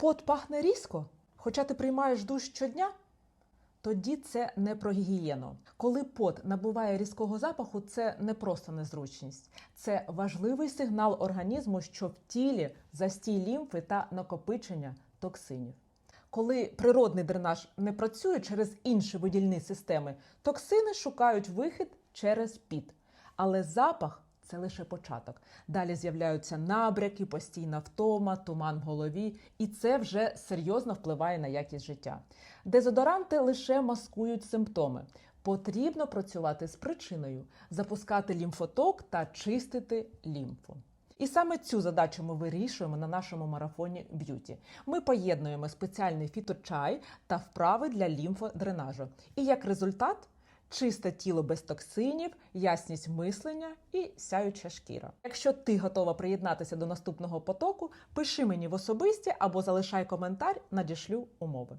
Пот пахне різко, хоча ти приймаєш душ щодня. Тоді це не про гігієну. Коли пот набуває різкого запаху, це не просто незручність, це важливий сигнал організму, що в тілі застій лімфи та накопичення токсинів. Коли природний дренаж не працює через інші видільні системи, токсини шукають вихід через піт. Але запах це лише початок. Далі з'являються набряки, постійна втома, туман в голові, і це вже серйозно впливає на якість життя. Дезодоранти лише маскують симптоми. Потрібно працювати з причиною, запускати лімфоток та чистити лімфу. І саме цю задачу ми вирішуємо на нашому марафоні б'юті. Ми поєднуємо спеціальний фіточай та вправи для лімфодренажу. І як результат чисте тіло без токсинів, ясність мислення і сяюча шкіра. Якщо ти готова приєднатися до наступного потоку, пиши мені в особисті або залишай коментар, надішлю умови.